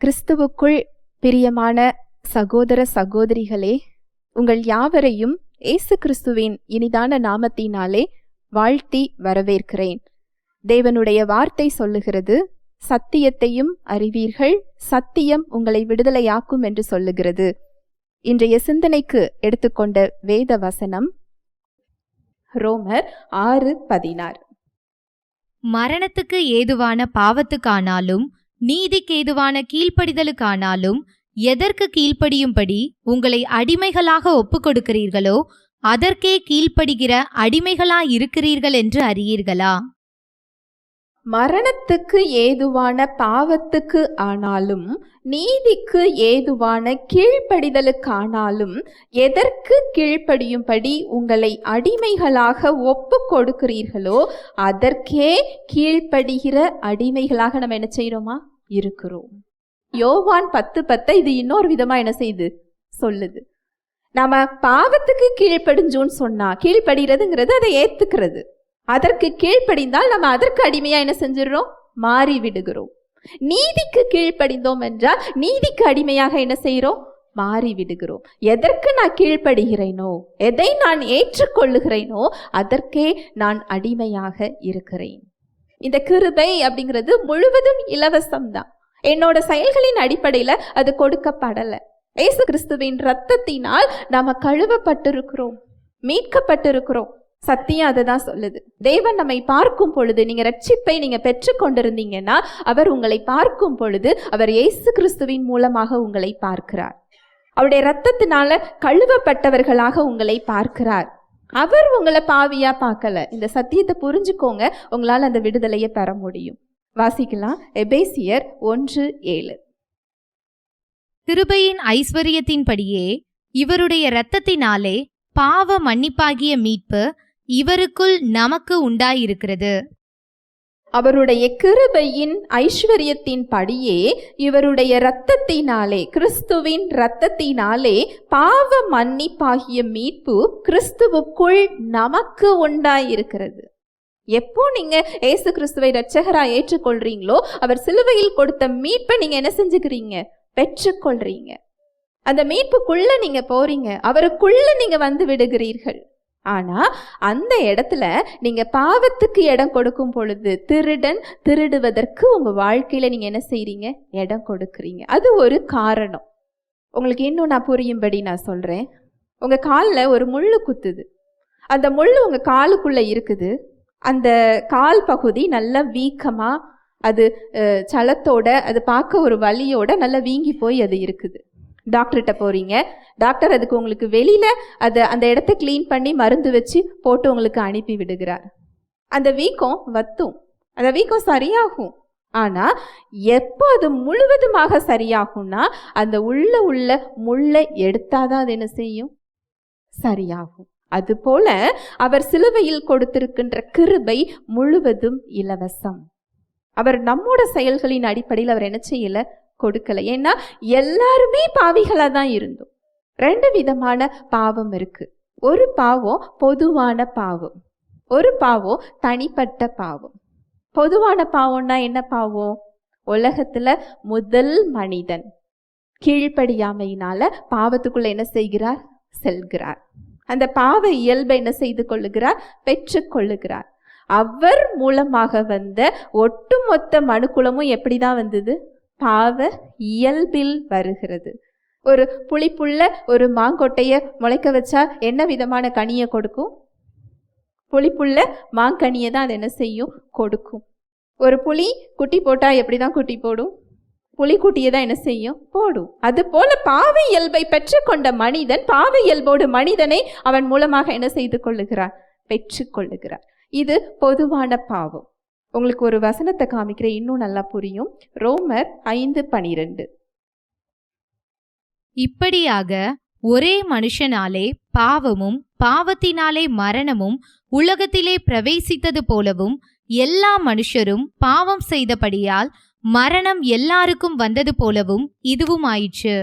கிறிஸ்துவுக்குள் பிரியமான சகோதர சகோதரிகளே உங்கள் யாவரையும் இயேசு கிறிஸ்துவின் இனிதான நாமத்தினாலே வாழ்த்தி வரவேற்கிறேன். தேவனுடைய வார்த்தை சொல்லுகிறது சத்தியத்தையும் அறிவீர்கள் சத்தியம் உங்களை விடுதலையாக்கும் என்று சொல்லுகிறது. இன்றைய சிந்தனைக்கு எடுத்துக்கொண்ட வேத வசனம் ரோமர் ஆறு பதினாறு. மரணத்துக்கு ஏதுவான பாவத்துக்கானாலும் நீதிக்கு ஏதுவான கீழ்ப்படிதலுக்கானாலும் எதற்கு கீழ்ப்படியும்படி உங்களை அடிமைகளாக ஒப்புக்கொடுக்கிறீர்களோ அதற்கே கீழ்ப்படுகிற அடிமைகளாயிருக்கிறீர்கள் என்று அறியீர்களா? மரணத்துக்கு ஏதுவான பாவத்துக்கு ஆனாலும் நீதிக்கு ஏதுவான கீழ்ப்படிதலுக்கானாலும் எதற்கு கீழ்ப்படியும்படி உங்களை அடிமைகளாக ஒப்பு கொடுக்கிறீர்களோ அதற்கே கீழ்ப்படுகிற அடிமைகளாக நம்ம என்ன செய்கிறோமா இருக்கிறோம். யோவான் பத்து பத்தை இது இன்னொரு விதமாக என்ன செய்யுது சொல்லுது. நம்ம பாவத்துக்கு கீழ்ப்படிஞ்சோன்னு சொன்னா கீழ்ப்படுகிறதுங்கிறது அதை ஏற்றுக்கிறது அதற்கு கீழ்ப்படிந்தால் நம்ம அதற்கு அடிமையா என்ன செஞ்சிடறோம்? மாறி விடுகிறோம் நீதிக்கு கீழ்ப்படிந்தோம் என்றால் நீதிக்கு அடிமையாக என்ன செய்கிறோம்? மாறி விடுகிறோம் எதற்கு நான் கீழ்ப்படுகிறேனோ எதை நான் ஏற்றுக்கொள்ளுகிறேனோ அதற்கே நான் அடிமையாக இருக்கிறேன். இந்த கிருபை அப்படிங்கிறது முழுவதும் இலவசம் தான் என்னோட செயல்களின் அடிப்படையில் அது கொடுக்கப்படலை. ஏசு கிறிஸ்துவின் ரத்தத்தினால் நாம் கழுவப்பட்டிருக்கிறோம் மீட்கப்பட்டிருக்கிறோம். சத்தியம் அதை தான் சொல்லுது. தேவன் நம்மை பார்க்கும் பொழுது நீங்கள் ரட்சிப்பை நீங்கள் பெற்று கொண்டிருந்தீங்கன்னா அவர் உங்களை பார்க்கும் பொழுது அவர் இயேசு கிறிஸ்துவின் மூலமாக உங்களை பார்க்கிறார். அவருடைய ரத்தத்தினால கழுவப்பட்டவர்களாக உங்களை பார்க்கிறார். அவர் உங்களை பாவியா பார்க்கல. இந்த சத்தியத்தை புரிஞ்சுக்கோங்க உங்களால் அந்த விடுதலையை பெற முடியும். வாசிக்கலாம். எபேசியர் ஒன்று ஏழு. கிருபையின் ஐஸ்வர்யத்தின்படியே இவருடைய இரத்தத்தினாலே பாவ மன்னிப்பாகிய மீட்பு இவருக்குள் நமக்கு உண்டாயிருக்கிறது. அவருடைய கிருபையின் ஐஸ்வர்யத்தின் படியே இவருடைய இரத்தத்தினாலே கிறிஸ்துவின் இரத்தத்தினாலே பாவ மன்னிப்பாகிய மீட்பு கிறிஸ்துவுக்குள் நமக்கு உண்டாயிருக்கிறது. எப்போ நீங்க ஏசு கிறிஸ்துவை ரட்சகரா ஏற்றுக்கொள்றீங்களோ அவர் சிலுவையில் கொடுத்த மீட்பை நீங்க என்ன செஞ்சுக்கிறீங்க? பெற்றுக்கொள்றீங்க. அந்த மீட்புக்குள்ள நீங்க போறீங்க. அவருக்குள்ள நீங்க வந்து விடுகிறீர்கள். ஆனால் அந்த இடத்துல நீங்கள் பாவத்துக்கு இடம் கொடுக்கும் பொழுது திருடன் திருடுவதற்கு உங்கள் வாழ்க்கையில் நீங்கள் என்ன செய்கிறீங்க இடம் கொடுக்குறீங்க. அது ஒரு காரணம். உங்களுக்கு இன்னும் நான் புரியும்படி நான் சொல்கிறேன் உங்கள் காலில் ஒரு முள்ளு குத்துது. அந்த முள்ளு உங்கள் காலுக்குள்ளே இருக்குது. அந்த கால் பகுதி நல்லா வீக்கமாக அது சலத்தோட அது பார்க்க ஒரு வலியோட நல்லா வீங்கி போய் அது இருக்குது. டாக்டர்கிட்ட போகிறீங்க டாக்டர் அதுக்கு உங்களுக்கு வெளியில் அதை அந்த இடத்த க்ளீன் பண்ணி மருந்து வச்சு போட்டு உங்களுக்கு அனுப்பி விடுகிறார். அந்த வீக்கம் வத்தும். அந்த வீக்கம் சரியாகும். ஆனால் எப்போ அது முழுவதுமாக சரியாகும்னா அந்த உள்ள உள்ள முள்ளை எடுத்தாதான் அது என்ன செய்யும்? சரியாகும். அதுபோல அவர் சிலுவையில் கொடுத்திருக்கின்ற கிருபை முழுவதும் இலவசம். அவர் நம்மோட செயல்களின் அடிப்படையில் அவர் என்ன செய்யல? கொடுக்கல. ஏன்னா எல்லாருமே பாவிகளாக தான் இருந்தோம். ரெண்டு விதமான பாவம் இருக்கு. ஒரு பாவம் பொதுவான பாவம். ஒரு பாவம் தனிப்பட்ட பாவம். பொதுவான பாவம்னா என்ன பாவம்? உலகத்துல முதல் மனிதன். கீழ்ப்படியாமையினால பாவத்துக்குள்ள என்ன செய்கிறார்? செல்கிறார். அந்த பாவ இயல்பை என்ன செய்து கொள்ளுகிறார்? பெற்றுக்கொள்ளுகிறார் அவர் மூலமாக வந்த ஒட்டுமொத்த மனுக்குலமும் எப்படி தான் வந்தது? பாவ இயல்பில் வருகிறது. ஒரு புளிப்புள்ள ஒரு மாங்கொட்டையை முளைக்க வச்சா என்ன விதமான கனியை கொடுக்கும்? புளிப்புள்ள மாங்கனியை தான் அது என்ன செய்யும்? கொடுக்கும். ஒரு புளி குட்டி போட்டால் எப்படி தான் குட்டி போடும்? புலிக்குட்டியை தான் என்ன செய்யும்? போடும். அது போல பாவ இயல்பை பெற்றுக்கொண்ட மனிதன் பாவ இயல்போடு மனிதனை அவன் மூலமாக என்ன செய்து கொள்ளுகிறார் பெற்றுக்கொள்ளுகிறார் இது பொதுவான பாவம். உங்களுக்கு ஒரு வசனத்தை காமிக்கிறேன். இன்னும் நல்லா புரியும். ரோமர் ஐந்து பனிரெண்டு. இப்படியாக ஒரே மனுஷனாலே பாவமும் பாவத்தினாலே மரணமும் உலகத்திலே பிரவேசித்தது போலவும் எல்லா மனுஷரும் பாவம் செய்தபடியால் மரணம் எல்லாருக்கும் வந்தது போலவும் இதுவும் ஆயிற்று.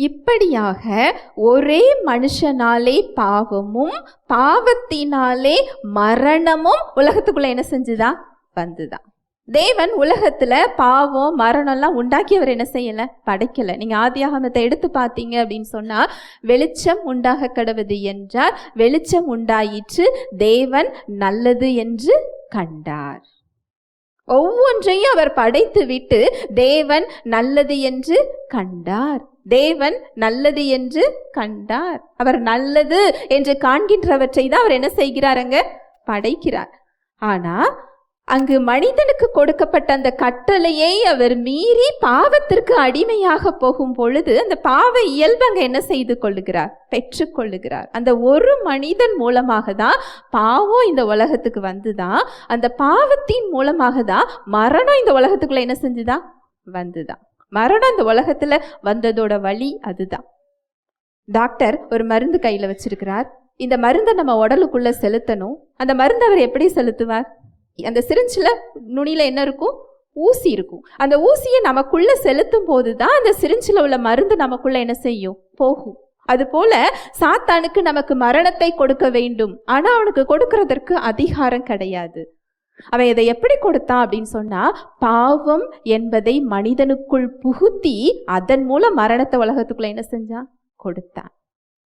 இப்படியாக ஒரே மனுஷனாலே பாவமும் பாவத்தினாலே மரணமும் உலகத்துக்குள்ள என்ன செஞ்சுதா? வந்துதான் தேவன் உலகத்துல பாவம் மரணம்லாம் உண்டாக்கி அவர் என்ன செய்யல? படைக்கல. நீங்க ஆதியாகமத்தை எடுத்து பார்த்தீங்க அப்படின்னு சொன்னா வெளிச்சம் உண்டாக கடவுது என்றார். வெளிச்சம் உண்டாயிற்று தேவன் நல்லது என்று கண்டார். ஒவ்வொன்றையும் அவர் படைத்து விட்டு தேவன் நல்லது என்று கண்டார். தேவன் நல்லது என்று கண்டார். அவர் நல்லது என்று காண்கின்றவற்றை தான் அவர் என்ன செய்கிறாருங்க படைக்கிறார். ஆனா அங்கு மனிதனுக்கு கொடுக்கப்பட்ட அந்த கட்டளையை அவர் மீறி பாவத்திற்கு அடிமையாக போகும் பொழுது அந்த பாவ இயல்பு அங்க என்ன செய்து கொள்ளுகிறார்? பெற்றுக்கொள்ளுகிறார் அந்த ஒரு மனிதன் மூலமாக தான் பாவம் இந்த உலகத்துக்கு வந்துதான் அந்த பாவத்தின் மூலமாக தான் மரணம் இந்த உலகத்துக்குள்ள என்ன செஞ்சுதான் வந்துதான் மரணம் இந்த உலகத்துல வந்ததோட வழி அதுதான். டாக்டர் ஒரு மருந்து கையில வச்சிருக்கிறார். இந்த மருந்தை நம்ம உடலுக்குள்ள செலுத்தணும். அந்த மருந்து அவர் எப்படி செலுத்துவார்? அந்த சிரிஞ்சில் நுனியில் என்ன இருக்கும்? ஊசி இருக்கும். அந்த ஊசியை நமக்குள்ள செலுத்தும் போது தான் அந்த சிரிஞ்சில் உள்ள மருந்து நமக்குள்ள என்ன செய்யும்? போகும். அதுபோல சாத்தானுக்கு நமக்கு மரணத்தை கொடுக்க வேண்டும். ஆனால் அவனுக்கு கொடுக்கறதற்கு அதிகாரம் கிடையாது. அவன் இதை எப்படி கொடுத்தான் அப்படின்னு சொன்னா பாவம் என்பதை மனிதனுக்குள் புகுத்தி அதன் மூலம் மரணத்தை உலகத்துக்குள்ள என்ன செஞ்சான் கொடுத்தான்.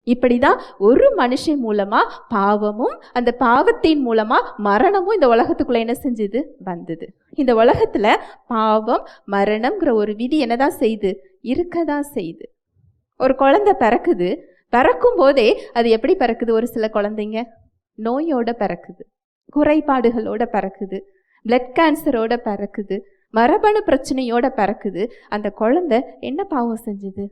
இப்படிதான் ஒரு மனுஷன் மூலமா பாவமும் அந்த பாவத்தின் மூலமா மரணமும் இந்த உலகத்துக்குள்ள என்ன செஞ்சுது? வந்தது. இந்த உலகத்துல பாவம் மரணம்ங்கிற ஒரு விதி என்னதான் செய்து? இருக்கதான் செய்து. ஒரு குழந்தை பிறக்குது. பிறக்கும் போதே அது எப்படி பிறக்குது? ஒரு சில குழந்தைங்க நோயோட பிறக்குது. குறைபாடுகளோட பறக்குது. பிளட் கேன்சரோட பறக்குது. மரபணு பிரச்சனையோட பறக்குது. அந்த குழந்தை என்ன பாவம் செஞ்சது?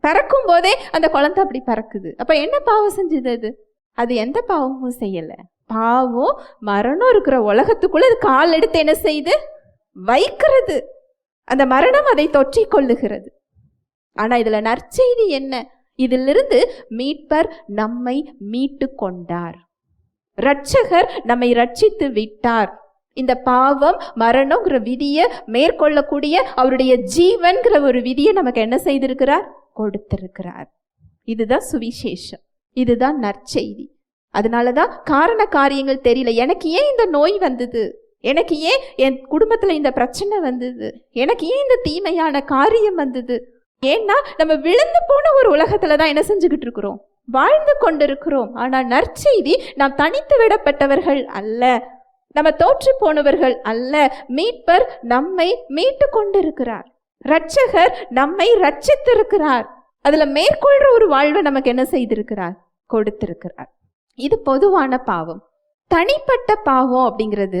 பறக்கும் போதே அந்த குழந்தை அப்படி பறக்குது. அப்ப என்ன பாவம் செஞ்சது அது? அது எந்த பாவமும் செய்யல. பாவம் மரணம் இருக்கிற உலகத்துக்குள்ள அது கால் எடுத்து என்ன செய்யுது? வைக்கிறது. அந்த மரணம் அதை தொற்றிக் கொள்ளுகிறது. ஆனா இதுல நற்செய்தி என்ன? இதிலிருந்து மீட்பர் நம்மை மீட்டு கொண்டார். ரட்சகர் நம்மை ரட்சித்து விட்டார். இந்த பாவம் மரணங்கிற விதியை மேற்கொள்ளக்கூடிய அவருடைய ஜீவன்கிற ஒரு விதியை நமக்கு என்ன செய்திருக்கிறார்? கொடுத்திருக்கிறார். இதுதான் சுவிசேஷம். இதுதான் நற்செய்தி. அதனால தான் காரண காரியங்கள் தெரியல. எனக்கு ஏன் இந்த நோய் வந்தது? எனக்கு ஏன் என் குடும்பத்தில் இந்த பிரச்சனை வந்தது? எனக்கு ஏன் இந்த தீமையான காரியம் வந்தது? ஏன்னா நம்ம விழுந்து போன ஒரு உலகத்துல தான் என்ன செஞ்சுக்கிட்டு இருக்கிறோம்? வாழ்ந்து கொண்டிருக்கிறோம். ஆனால் நற்செய்தி நாம் தனித்து விடப்பட்டவர்கள் அல்ல. நம்ம தோற்று போனவர்கள் அல்ல. மீட்பர் நம்மை மீட்டு கொண்டிருக்கிறார். ரட்சகர் நம்மை ரட்சித்திருக்கிறார் அதுல மேற்கொள்ற ஒரு வாழ்வை நமக்கு என்ன செய்திருக்கிறார்? கொடுத்திருக்கிறார். இது பொதுவான பாவம். தனிப்பட்ட பாவம் அப்படிங்கிறது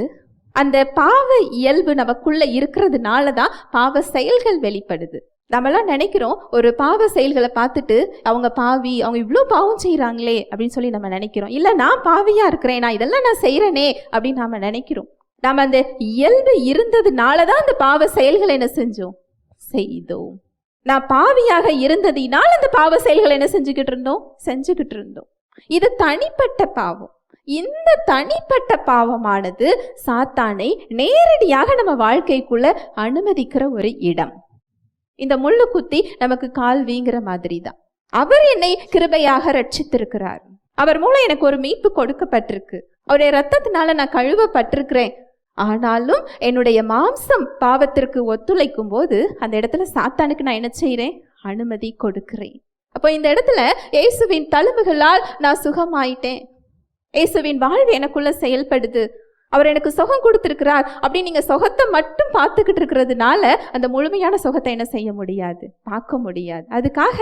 அந்த பாவ இயல்பு நமக்குள்ள இருக்கிறதுனால தான் பாவ செயல்கள் வெளிப்படுது. நம்மலாம் நினைக்கிறோம் ஒரு பாவ செயல்களை பார்த்துட்டு அவங்க பாவி அவங்க இவ்வளோ பாவம் செய்கிறாங்களே அப்படின்னு சொல்லி நம்ம நினைக்கிறோம். இல்லை நான் பாவியாக இருக்கிறேன்? நான் இதெல்லாம் நான் செய்கிறேனே அப்படின்னு நாம் நினைக்கிறோம். நாம் அந்த இயல்பு இருந்ததுனால தான் அந்த பாவ செயல்களை என்ன செஞ்சோம்? செய்தோம். நான் பாவியாக இருந்ததினால் அந்த பாவ செயல்களை என்ன செஞ்சுக்கிட்டு இருந்தோம்? செஞ்சுக்கிட்டு இருந்தோம். இது தனிப்பட்ட பாவம். இந்த தனிப்பட்ட பாவமானது சாத்தானை நேரடியாக நம்ம வாழ்க்கைக்குள்ள அனுமதிக்கிற ஒரு இடம். இந்த முள்ளு குத்தி நமக்கு கால் வீங்கிற மாதிரி தான் அவர் என்னை கிருபையாக ரட்சித்திருக்கிறார். அவர் மூலம் எனக்கு ஒரு மீட்பு கொடுக்கப்பட்டிருக்கு. அவருடைய ரத்தத்தினால நான் கழுவப்பட்டிருக்கிறேன். ஆனாலும் என்னுடைய மாம்சம் பாவத்திற்கு ஒத்துழைக்கும் போது அந்த இடத்துல சாத்தானுக்கு நான் என்ன செய்கிறேன் அனுமதி கொடுக்கிறேன். அப்போ இந்த இடத்துல இயேசுவின் தழும்புகளால் நான் சுகமாயிட்டேன். இயேசுவின் வாழ்வு எனக்குள்ள செயல்படுது. அவர் எனக்கு சுகம் கொடுத்துருக்கிறார் அப்படி நீங்கள் சுகத்தை மட்டும் பார்த்துக்கிட்டு இருக்கிறதுனால அந்த முழுமையான சுகத்தை என்ன செய்ய முடியாது? பார்க்க முடியாது. அதுக்காக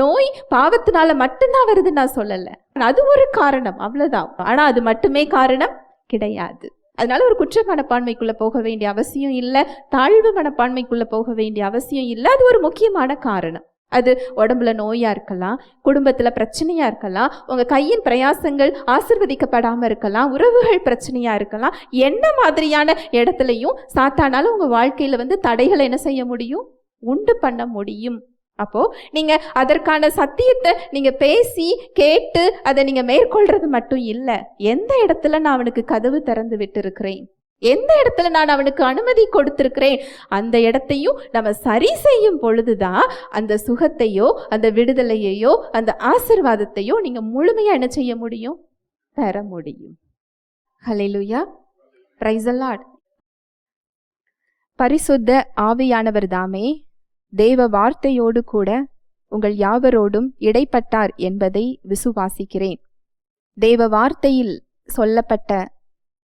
நோய் பாவத்தினால மட்டும்தான் வருதுன்னு நான் சொல்லலை. அது ஒரு காரணம். அவ்வளோதான் ஆனால் அது மட்டுமே காரணம் கிடையாது. அதனால ஒரு குற்ற மனப்பான்மைக்குள்ளே போக வேண்டிய அவசியம் இல்லை. தாழ்வு மனப்பான்மைக்குள்ளே போக வேண்டிய அவசியம் இல்லை. அது ஒரு முக்கியமான காரணம். அது உடம்புல நோயாக இருக்கலாம் குடும்பத்தில் பிரச்சனையாக இருக்கலாம் உங்கள் கையின் பிரயாசங்கள் ஆசிர்வதிக்கப்படாமல் இருக்கலாம் உறவுகள் பிரச்சனையாக இருக்கலாம் என்ன மாதிரியான இடத்துலையும் சாத்தானால உங்கள் வாழ்க்கையில் வந்து தடைகளை என்ன செய்ய முடியும்? உண்டு பண்ண முடியும். அப்போ நீங்கள் அதற்கான சத்தியத்தை நீங்கள் பேசி கேட்டு அதை நீங்கள் மேற்கொள்கிறது மட்டும் இல்லை எந்த இடத்துல நான் அவனுக்கு கதவு திறந்து விட்டு இருக்கிறேன் எந்த இடத்துல நான் அவனுக்கு அனுமதி கொடுத்திருக்கிறேன்? அந்த இடத்தையும் நம்ம சரி செய்யும் பொழுதுதான் அந்த சுகத்தையோ அந்த விடுதலையையோ அந்த ஆசிர்வாதத்தையோ நீங்க முழுமையா என்ன செய்ய முடியும்? பெற முடியும். ஹalleluya பிரைஸ் லார்ட் பரிசுத்த ஆவியானவர் தாமே தேவ வார்த்தையோடு கூட உங்கள் யாவரோடும் இடைப்பட்டார் என்பதை விசுவாசிக்கிறேன். தேவ வார்த்தையில் சொல்லப்பட்ட